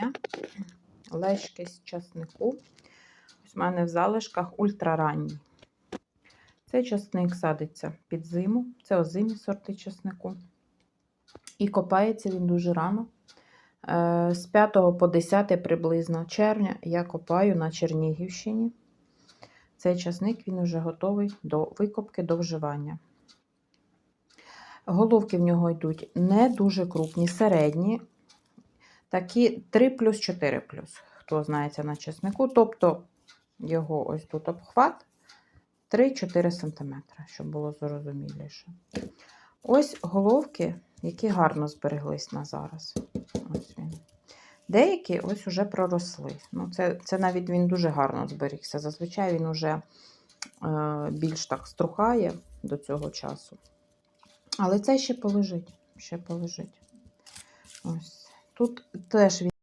жовтня. Лещки з часнику. Ось у мене в залишках ультраранній. Цей часник садиться під зиму. Це озимі сорти часнику. І копається він дуже рано. Е, З 5 по 10 приблизно червня я копаю на Чернігівщині. Цей часник він вже готовий до викопки, до вживання. Головки в нього йдуть не дуже крупні, середні, такі 3 плюс 4 плюс, хто знається на чеснику. Тобто його ось тут обхват 3-4 см, щоб було зрозуміліше. Ось головки, які гарно збереглись на зараз. Ось він. Деякі ось уже проросли. Ну, це, це навіть він дуже гарно зберігся. Зазвичай він уже е, більш так струхає до цього часу. Але це ще полежить. Ще полежить. Ось. Тут теж він